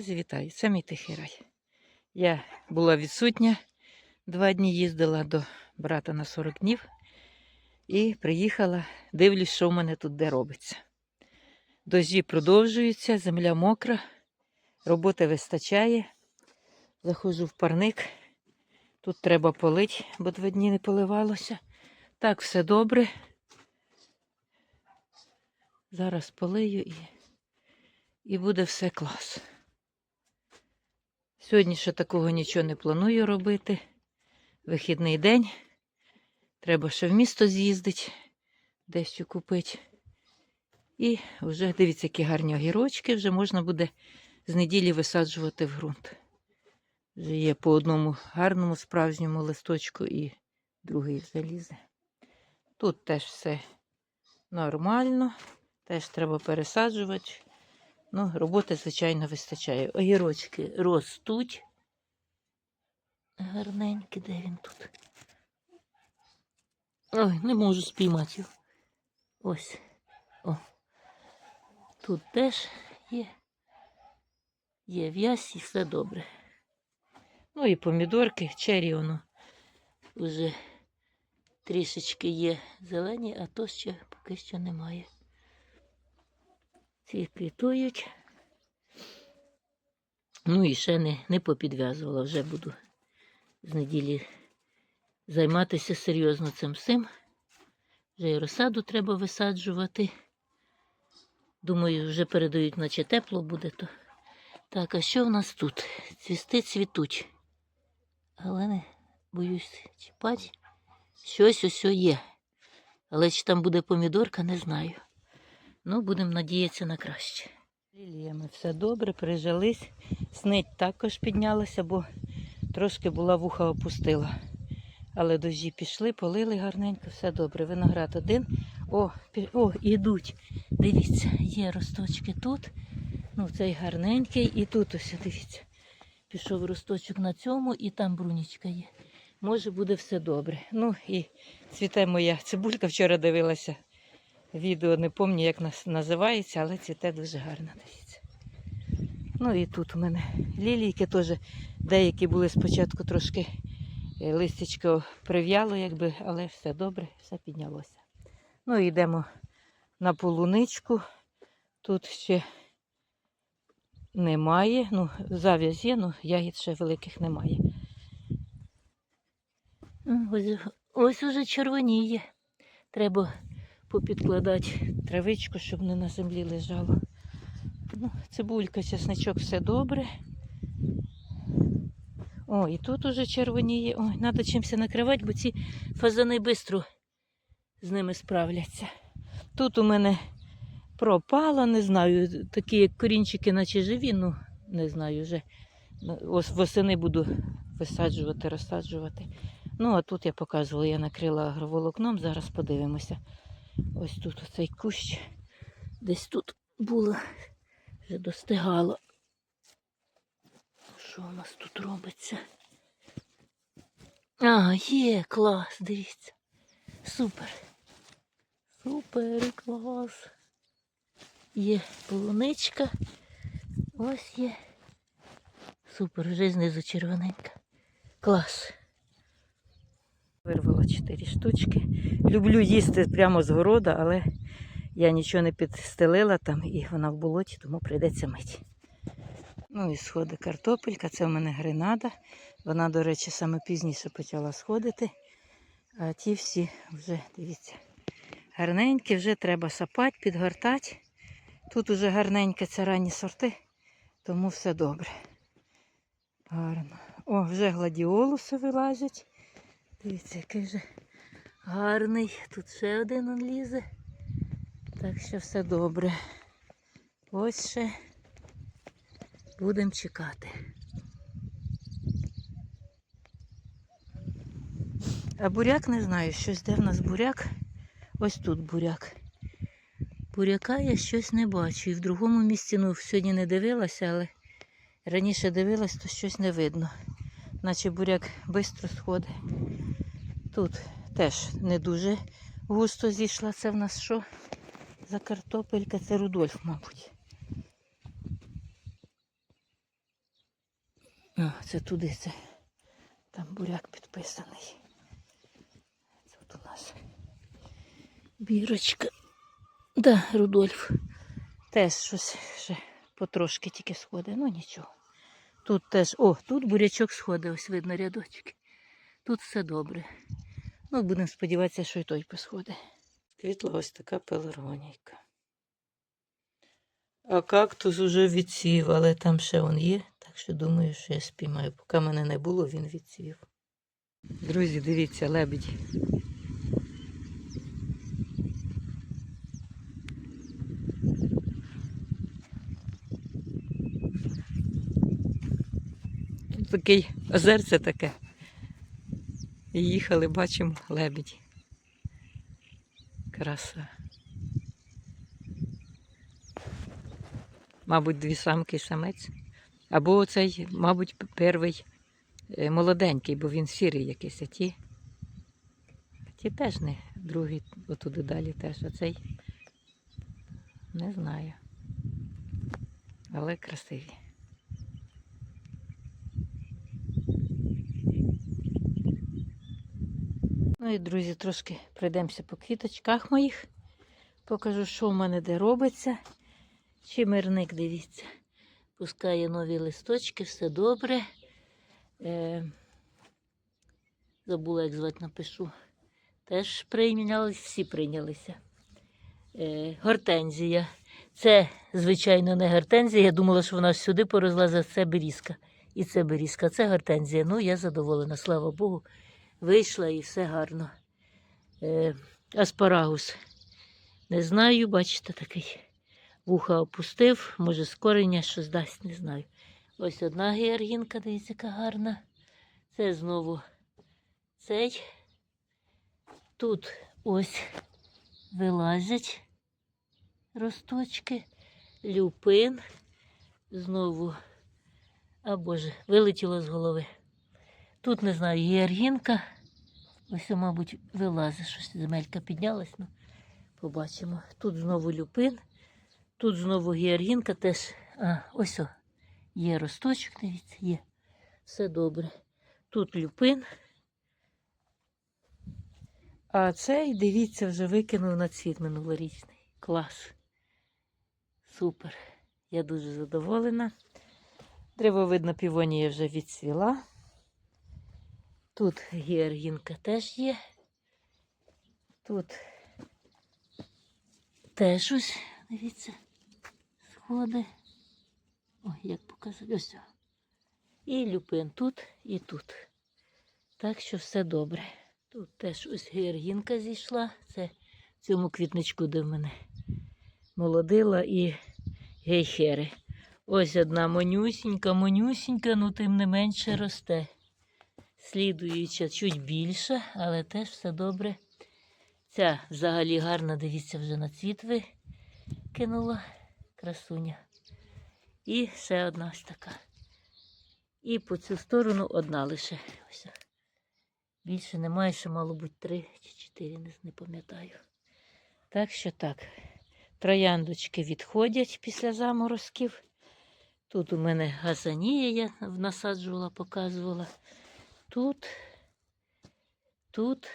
Друзі, Вітаю, це тихий рай. Я була відсутня, два дні їздила до брата на 40 днів і приїхала, дивлюсь, що в мене тут де робиться. Дожді продовжуються, земля мокра, роботи вистачає. Заходжу в парник. Тут треба полити, бо два дні не поливалося. Так, все добре. Зараз полию і, і буде все клас. Сьогодні ще такого нічого не планую робити. Вихідний день. Треба ще в місто з'їздити, дещо купити. І вже дивіться, які гарні огірочки, вже можна буде з неділі висаджувати в ґрунт. Вже є по одному гарному справжньому листочку і другий залізе. Тут теж все нормально, теж треба пересаджувати. Ну, роботи, звичайно, вистачає. Огірочки ростуть. Гарненькі, де він тут? Ой, не можу спіймати його. Ось. О. Тут теж є. Є в'язь і все добре. Ну і помідорки, чері воно вже трішечки є зелені, а то ще поки що немає. Ці квітують. Ну і ще не, не попідв'язувала, вже буду з неділі займатися серйозно цим всім. Вже і розсаду треба висаджувати. Думаю, вже передають, наче тепло буде то. Так, а що в нас тут? Цвісти цвітуть. Але не боюсь чіпати. Щось ось є. Але чи там буде помідорка, не знаю. Ну, будемо надіятися на краще. Ліліями все добре, прижились. Снить також піднялася, бо трошки була вуха опустила. Але дощі пішли, полили гарненько, все добре. Виноград один. О, пі- о, ідуть. Дивіться, є росточки тут. Ну, цей гарненький, і тут ось, дивіться. Пішов росточок на цьому, і там брунічка є. Може, буде все добре. Ну і цвіте моя цибулька. Вчора дивилася відео, не пам'ятаю, як нас називається, але цвіте дуже гарно. Ну і тут у мене лілійки теж деякі були спочатку трошки е, листячко прив'яло, якби, але все добре, все піднялося. Ну йдемо на полуничку. Тут ще немає. Ну, зав'яз є, ну ягід ще великих немає. Ось, ось уже червоніє. Треба попідкладати травичку, щоб не на землі лежало. Ну, цибулька, чесничок, все добре. О, і тут уже червоніє. Ой, треба чимось накривати, бо ці фазани швидко з ними справляться. Тут у мене пропало, не знаю, такі як корінчики, наче живі, ну не знаю вже. Ну, Ось восени буду висаджувати, розсаджувати. Ну, а тут я показувала, я накрила агроволокном, зараз подивимося. Ось тут оцей кущ. Десь тут було, вже достигало. Що у нас тут робиться? А, є, клас, дивіться. Супер. Супер клас. Є полуничка. Ось є. Супер, вже знизу червоненька. Клас. Вирвала 4 штучки. Люблю їсти прямо з города, але я нічого не підстелила там і вона в болоті, тому прийдеться мити. Ну і сходи картопелька, це в мене гренада. Вона, до речі, саме пізніше почала сходити. А ті всі вже, дивіться, гарненькі, вже треба сапати, підгортати. Тут уже гарненькі це ранні сорти, тому все добре. Гарно. О, вже гладіолуси вилазять. Дивіться, який вже гарний. Тут ще один лізе. Так що все добре. Ось ще будемо чекати. А буряк не знаю, щось де в нас буряк. Ось тут буряк. Буряка я щось не бачу. І в другому місці, ну, сьогодні не дивилася, але раніше дивилась, то щось не видно. Наче буряк швидко сходить. Тут теж не дуже густо зійшла. Це в нас що за картопелька? Це Рудольф, мабуть. А, це туди, це. Там буряк підписаний. Тут у нас бірочка. Да, Рудольф. Теж щось ще потрошки тільки сходить, ну нічого. Тут теж, о, тут бурячок сходить, ось видно рядочки. Тут все добре. Ну, будемо сподіватися, що і той посходить. Квітла ось така пеларгонійка. А кактус уже відсів, але там ще він є, так що думаю, що я спіймаю. Поки мене не було, він відсів. Друзі, дивіться, лебідь. Такий озерце таке. І їхали, бачимо лебідь. Краса. Мабуть, дві самки і самець. Або оцей, мабуть, перший е, молоденький, бо він сірий якийсь, а ті. Ті теж не другий, отуди далі теж. А цей не знаю. Але красиві. Ну і, друзі, трошки пройдемося по квіточках моїх. Покажу, що в мене де робиться. Чимирник, дивіться, пускає нові листочки, все добре. Е, забула, як звати напишу. Теж прийнялись, всі прийнялися. Е, гортензія. Це, звичайно, не гортензія. Я думала, що вона сюди порозлазила, це берізка. І це берізка, це гортензія. Ну, я задоволена, слава Богу. Вийшла і все гарно. Е, аспарагус. Не знаю, бачите, такий вуха опустив, може з кореня щось дасть, не знаю. Ось одна георгінка, дивіться, яка гарна. Це знову цей. Тут ось вилазять росточки, люпин. Знову, а Боже, вилетіло з голови. Тут, не знаю, георгінка. Ось, мабуть, вилазить щось. Земелька піднялась, ну, побачимо. Тут знову люпин. Тут знову георгінка теж. А, ось о, є росточок, дивіться, є. Все добре. Тут люпин. А цей, дивіться, вже викинув на цвіт минулорічний. Клас. Супер. Я дуже задоволена. Древовидна півонія вже відцвіла. Тут георгінка теж є. Тут теж ось, дивіться, сходи. Ой, як показати. Ось. І люпин тут і тут. Так що все добре. Тут теж ось георгінка зійшла. Це в цьому квітничку, де в мене молодила і гейхери. Ось одна монюсінька, монюсінька, ну тим не менше росте. Слідуюча чуть більша, але теж все добре. Ця взагалі гарна, дивіться, вже на цвіт викинула красуня. І ще одна ось така. І по цю сторону одна лише. Ось. Більше немає, ще мало бути три чи чотири, не, не пам'ятаю. Так що так. Трояндочки відходять після заморозків. Тут у мене газанія я насаджувала, показувала. Тут, тут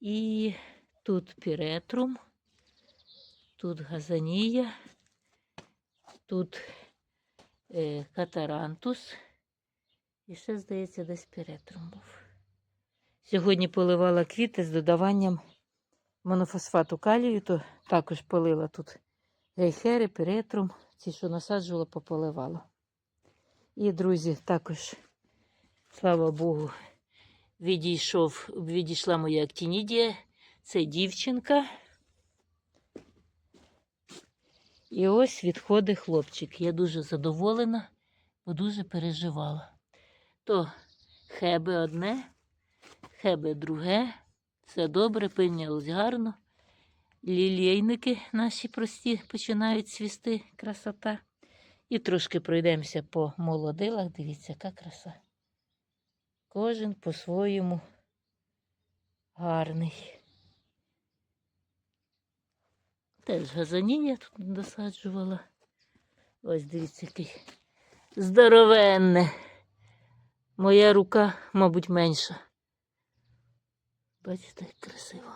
і тут піретрум, тут газанія, тут е, катарантус. І ще, здається, десь піретрум був. Сьогодні поливала квіти з додаванням монофосфату калію, то також полила тут гейхери, піретрум, ці, що насаджувала, пополивала. І, друзі, також, слава Богу, відійшов, відійшла моя актінідія. Це дівчинка. І ось відходить хлопчик. Я дуже задоволена, бо дуже переживала. То хебе одне, хебе друге. Все добре, прийнялось гарно. Лілейники наші прості починають цвісти, красота. І трошки пройдемося по молодилах. Дивіться, яка краса. Кожен по-своєму гарний. Теж газанія тут досаджувала. Ось дивіться, який Здоровенне. Моя рука, мабуть, менша. Бачите, як красиво.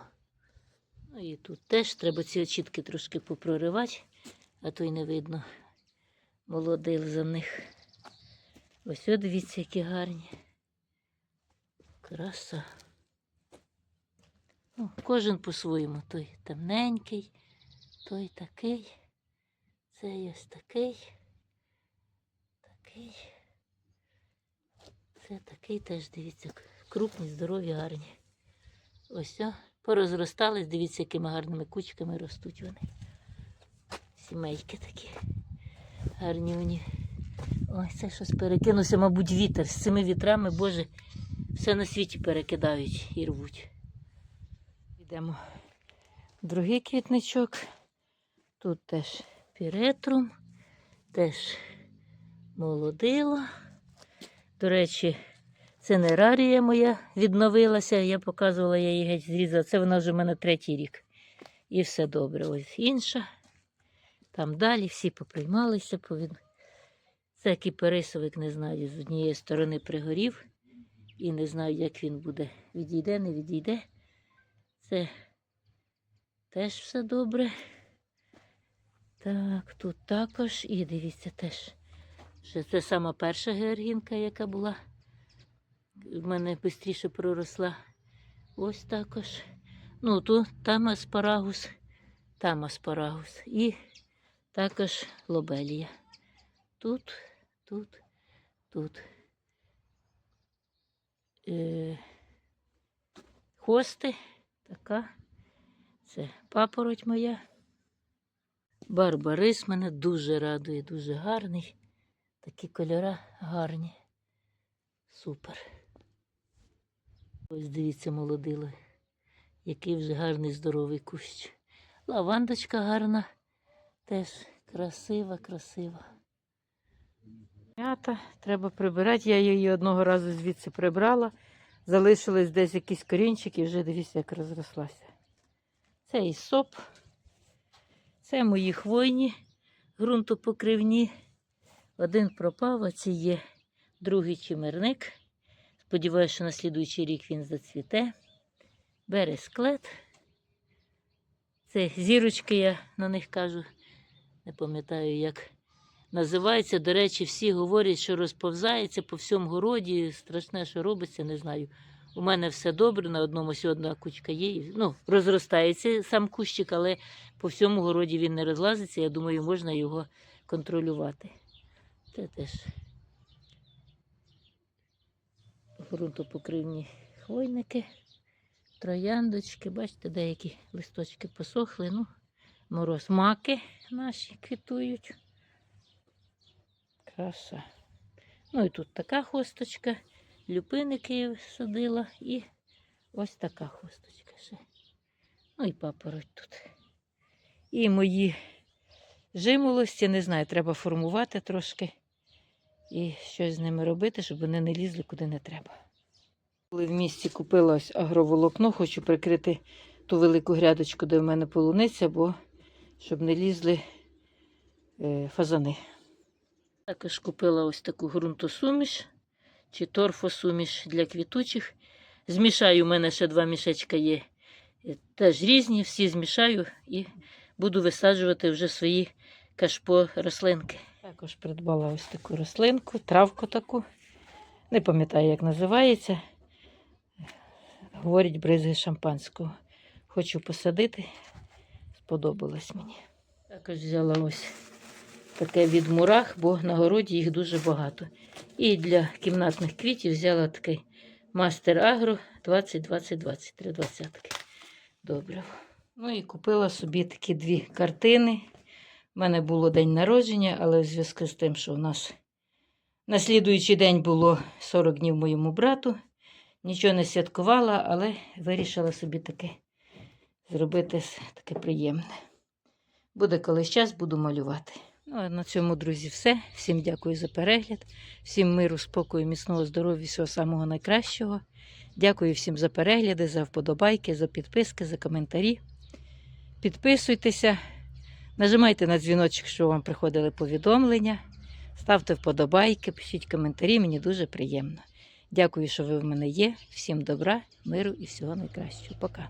Ну і тут теж треба ці очітки трошки попроривати, а то й не видно молодил за них. Ось от дивіться, які гарні. Краса. Ну, кожен по-своєму. Той темненький, той такий. Це ось такий. Такий. Це такий теж, дивіться, крупні, здорові, гарні. Ось о, порозростались, дивіться, якими гарними кучками ростуть вони. Сімейки такі гарнюні. Ой, це щось перекинувся, мабуть, вітер. З цими вітрами, Боже, все на світі перекидають і рвуть. Йдемо. Другий квітничок. Тут теж піретрум, теж молодило. До речі, це не рарія моя відновилася. Я показувала, я її геть зрізала. Це вона вже в мене третій рік. І все добре. Ось інша. Там далі всі поприймалися. Повід... Це кіперисовик, не знаю, з однієї сторони пригорів. І не знаю, як він буде. Відійде, не відійде. Це теж все добре. Так, тут також. І дивіться теж. Що це сама перша георгінка, яка була. В мене швидше проросла. Ось також. Ну, тут там аспарагус, там аспарагус. І також лобелія. Тут, тут, тут. Е, хости. Така. Це папороть моя. Барбарис мене дуже радує, дуже гарний. Такі кольори гарні. Супер. Ось дивіться, молодили. Який вже гарний здоровий кущ. Лавандочка гарна. Теж красива, красива. М'ята треба прибирати. Я її одного разу звідси прибрала. Залишились десь якісь корінчики, вже дивіться, як розрослася. Це і соп. Це мої хвойні ґрунтопокривні. Один пропав, а ці є другий чимерник. Сподіваюся, що на слідуючий рік він зацвіте. Бересклет. Це зірочки, я на них кажу. Не пам'ятаю, як називається. До речі, всі говорять, що розповзається по всьому городі. Страшне, що робиться, не знаю. У мене все добре, на одному одна кучка є. Ну, розростається сам кущик, але по всьому городі він не розлазиться. Я думаю, можна його контролювати. Це теж ґрунтопокривні хвойники, трояндочки. Бачите, деякі листочки посохли. Ну, мороз маки наші квітують. Краса. Ну і тут така хосточка, люпиники я садила і ось така хосточка ще. Ну і папороть тут. І мої жимолості, не знаю, треба формувати трошки і щось з ними робити, щоб вони не лізли куди не треба. Коли в місті купила ось агроволокно, хочу прикрити ту велику грядочку, де в мене полуниця, бо щоб не лізли е, фазани. Також купила ось таку ґрунтосуміш чи торфосуміш для квітучих. Змішаю, у мене ще два мішечка є. е, Теж різні, всі змішаю і буду висаджувати вже свої кашпо рослинки. Також придбала ось таку рослинку, травку таку. Не пам'ятаю, як називається. Говорять, бризги шампанського. Хочу посадити. Сподобалось мені. Також взяла ось таке від мурах, бо на городі їх дуже багато. І для кімнатних квітів взяла такий мастер агро 20-20-20, три двадцятки. Добре. Ну і купила собі такі дві картини. У мене було день народження, але в зв'язку з тим, що у нас на слідуючий день було 40 днів моєму брату. Нічого не святкувала, але вирішила собі таке зробити таке приємне. Буде колись час, буду малювати. Ну, а на цьому, друзі, все. Всім дякую за перегляд. Всім миру, спокою, міцного здоров'я, всього самого найкращого. Дякую всім за перегляди, за вподобайки, за підписки, за коментарі. Підписуйтеся, нажимайте на дзвіночок, щоб вам приходили повідомлення. Ставте вподобайки, пишіть коментарі, мені дуже приємно. Дякую, що ви в мене є. Всім добра, миру і всього найкращого. Пока.